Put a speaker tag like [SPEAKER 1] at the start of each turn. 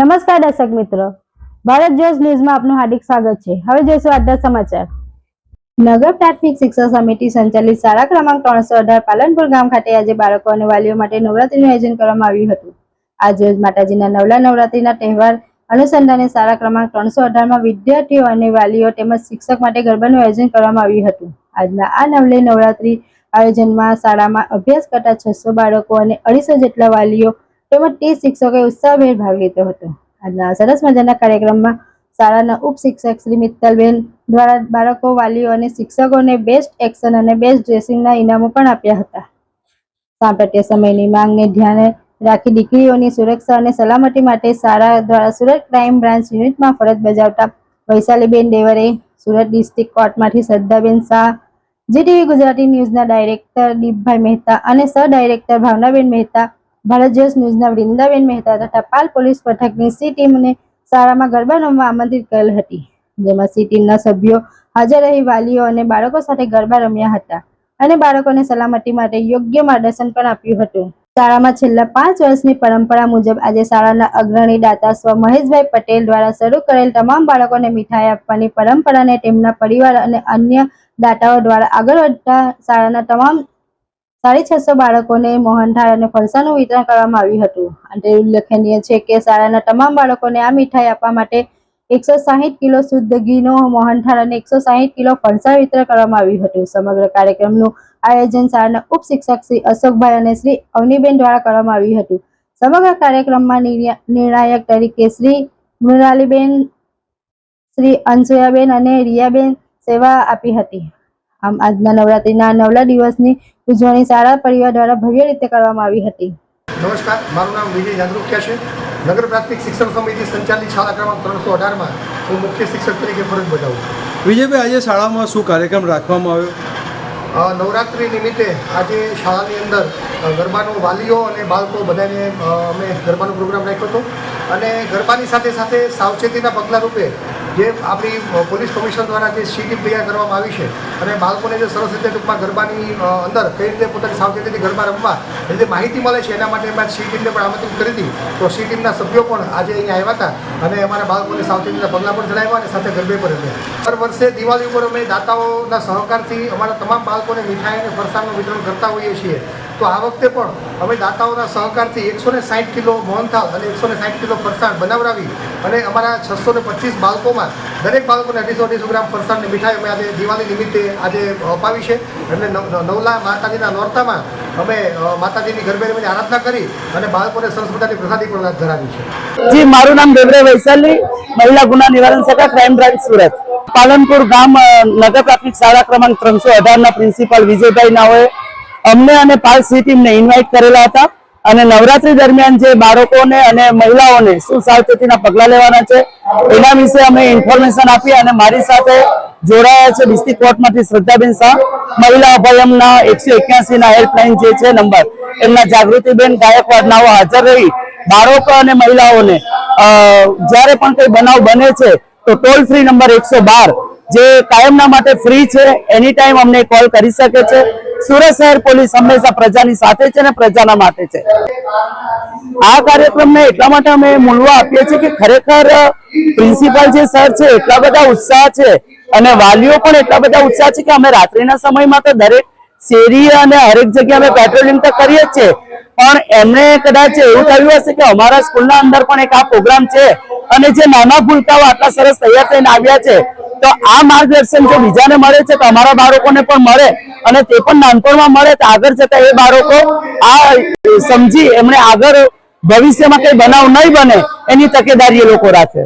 [SPEAKER 1] નમસ્કાર દર્શક મિત્રો. ભારત જોશ ન્યૂઝમાં આપનું હાર્દિક સ્વાગત છે. હવે જોઈશું આજના સમાચાર. નગર પ્રાથમિક શિક્ષણ સમિતિ સંચાલિત શાળા ક્રમાંક ત્રણસો અઢાર પાલનપુર ગામ ખાતે આજે બાળકો અને વાલીઓ માટે નવરાત્રીનું આયોજન કરવામાં આવ્યું હતું. આજ રોજ માતાજીના નવલા નવરાત્રીના તહેવાર અનુસંધાને શાળા ક્રમાંક ત્રણસો અઢારમાં વિદ્યાર્થીઓ અને વાલીઓ તેમજ શિક્ષક માટે ગરબાનું આયોજન કરવામાં આવ્યું હતું. આજના આ નવલે નવરાત્રી આયોજનમાં શાળામાં અભ્યાસ કરતા છસો બાળકો અને અઢીસો જેટલા વાલીઓ તેમજ તે શિક્ષકોએ ઉત્સાહભેર ભાગ લીધો હતો. આજના સરસ મજાના કાર્યક્રમમાં શાળાના ઉપશિક્ષક શ્રી મિત્તલબેન દ્વારા બાળકો, વાલીઓ અને શિક્ષકોને બેસ્ટ એક્શન અને બેસ્ટ ડ્રેસિંગના ઇનામો પણ આપ્યા હતા. સાંપ્રત્ય સમયની માંગને ધ્યાને રાખી દીકરીઓની સુરક્ષા અને સલામતી માટે શાળા દ્વારા સુરત ક્રાઇમ બ્રાન્ચ યુનિટમાં ફરજ બજાવતા વૈશાલીબેન દેવરે સુરત ડિસ્ટ્રિક્ટ કોર્ટમાંથી શ્રદ્ધાબેન શાહ, જીટીવી ગુજરાતી ન્યૂઝના ડાયરેક્ટર દીપભાઈ મહેતા અને સહ ડાયરેક્ટર ભાવનાબેન મહેતા ભારત જોશ ન્યૂઝના વૃંદાબેન મહેતા તથા પાલ પોલીસ પથકની સી ટીમને શાળામાં ગરબા રમવા આમંત્રિત કરેલ હતી, જેમાં સી ટીમના સભ્યો હાજર રહી વાલીઓ અને બાળકો સાથે ગરબા રમ્યા હતા અને બાળકોને સલામતી માટે યોગ્ય માર્ગદર્શન પણ આપ્યું હતું. શાળામાં છેલ્લા પાંચ વર્ષની પરંપરા મુજબ આજે શાળાના અગ્રણી દાતા સ્વ મહેશભાઈ પટેલ દ્વારા શરૂ કરેલ તમામ બાળકોને મીઠાઈ આપવાની પરંપરાને તેમના પરિવાર અને અન્ય દાતાઓ દ્વારા આગળ વધતા શાળાના તમામ સાડી છસો બાળકોને મોહનથાળ અને ફરસાનું વિતરણ કરવામાં આવ્યું હતું. અને ઉલ્લેખનીય છે કે શાળાના તમામ બાળકોને આ મીઠાઈ આપવા માટે એકસો સાહીઠ કિલો શુદ્ધ ઘીનો મોહનથાળ અને એકસો સાહીઠ કિલો ફરસા વિતરણ કરવામાં આવ્યું હતું. સમગ્ર કાર્યક્રમનું આયોજન શાળાના ઉપશિક્ષક શ્રી અશોકભાઈ અને શ્રી અવનીબેન દ્વારા કરવામાં આવ્યું હતું. સમગ્ર કાર્યક્રમમાં નિર્ણાયક તરીકે શ્રી મૃણાલીબેન, શ્રી અંશુયાબેન અને રિયાબેન સેવા આપી હતી. આમ આજના નવરાત્રીના નવલા દિવસની ઉજવણી શાળા પરિવાર દ્વારા ભવ્ય રીતે કરવામાં આવી હતી.
[SPEAKER 2] નમસ્કાર મારું નામ વિજય જાગરૂકિયા છે. નગર પ્રાથમિક શિક્ષણ સમિતિ સંચાલિત શાળા ક્રમાંક ત્રણસો અઢારમાં હું મુખ્ય શિક્ષક તરીકે ફરજ બજાવું છું.
[SPEAKER 3] વિજયભાઈ આજે શાળામાં શું કાર્યક્રમ રાખવામાં આવ્યો?
[SPEAKER 2] નવરાત્રિ નિમિત્તે આજે શાળાની અંદર ગરબાનો વાલીઓ અને બાળકો બધાને અમે ગરબાનો પ્રોગ્રામ રાખ્યો હતો. અને ગરબાની સાથે સાથે સાવચેતીના પગલાં રૂપે જે આપણી પોલીસ કમિશન દ્વારા જે સીટી તૈયાર કરવામાં આવી છે અને બાળકોને જે સરસ રીતે ટૂંકમાં ગરબાની અંદર કઈ રીતે પોતાની સાવચેતીથી ગરબા રમવા, એ જે માહિતી મળે છે એના માટે અમે સી ટીમને પણ આમંત્રિત કરી હતી. તો સી ટીમના સભ્યો પણ આજે અહીંયા આવ્યા હતા અને અમારા બાળકોને સાવચેતીના પગલાં પણ જણાવ્યા અને સાથે ગરબે પણ રમ્યા. દર વર્ષે દિવાળી ઉપર અમે દાતાઓના સહકારથી અમારા તમામ બાળકોને મીઠાઈ અને ફરસાણનું વિતરણ કરતા હોઈએ છીએ. તો આ વખતે પણ અમે દાતાઓના સહકારથી એકસો ને સાઠ કિલો મોહનથાળ અને એકસો ને સાઠ કિલો ફરસાણ બનાવડાવી અને અમારા છસો ને પચીસ બાળકોમાં દરેક બાળકોને અઢીસો અઢીસો ગ્રામ ફરસાણની મીઠાઈ અમે આજે દિવાળી નિમિત્તે આજે અપાવી છે. એટલે નવલા માતાજીના નોરતામાં અમે માતાજીની ગરબે આરાધના કરી અને બાળકોને સરસ મજાની પ્રસાદી પણ ધરાવી છે
[SPEAKER 4] જી, મારું નામ દેવરે વૈશાલી, મહિલા ગુના નિવારણ શાખા, ક્રાઇમ બ્રાન્ચ સુરત. પાલનપુર ગામ નગર પ્રાથમિક શાળા ક્રમાંક ત્રણસો અઢાર ના પ્રિન્સિપાલ વિજયભાઈ નાઓએ અમને અને પાલ સી ટીમને ઇન્વાઇટ કરેલા હતા. અને નવરાત્રી દરમિયાન જે બાળકોને અને મહિલાઓને શું સાવચેતીના પગલા લેવાના છે, એના વિશે અમે ઇન્ફોર્મેશન આપી અને મારી સાથે જોડાયા છે ડિસ્ટ્રિક્ટ કોર્ટમાંથી શ્રદ્ધાબેન શાહ. મહિલા અભયમના એકસો એક્યાસી ના હેલ્પલાઇન જે છે, નંબર. એમના જાગૃતિબેન ગાયકવાડ નાઓ હાજર રહી. બાળકો અને મહિલાઓને જ્યારે પણ કોઈ બનાવ બને છે, તો ટોલ ફ્રી નંબર એકસો જે કાયમના માટે ફ્રી છે એની ટાઈમ અમને કોલ કરી શકે છે. સુરત શહેર પોલીસ હંમેશા પ્રજાની સાથે છે અને પ્રજાના માટે છે. આ કાર્યક્રમને એટલા માટે અમે મૂલવા આપીએ છીએ કે ખરેખર પ્રિન્સિપાલ જે સર છે એટલા બધા ઉત્સાહ છે અને વાલીઓ પણ એટલા બધા ઉત્સાહ છે કે અમે રાત્રિના સમયમાં તો દરેક શેરી અને હરેક જગ્યાએ અમે પેટ્રોલિંગ તો કરીએ જ છે પણ એમને કદાચ એવું થયું હશે કે અમારા સ્કૂલના અંદર પણ એક આ પ્રોગ્રામ છે અને જે નાના ભૂલકાઓ આટલા સરસ તૈયાર થઈને આવ્યા છે તો આ માર્ગદર્શન જો બીજાને મળે છે તો અમારા બાળકોને પણ મળે અને તે પણ નાનપણમાં મળે તો આગળ જતા એ બાળકો આ સમજી એમણે આગળ ભવિષ્યમાં કઈ બનાવ નહીં બને, એની તકેદારી એ લોકો રાખે.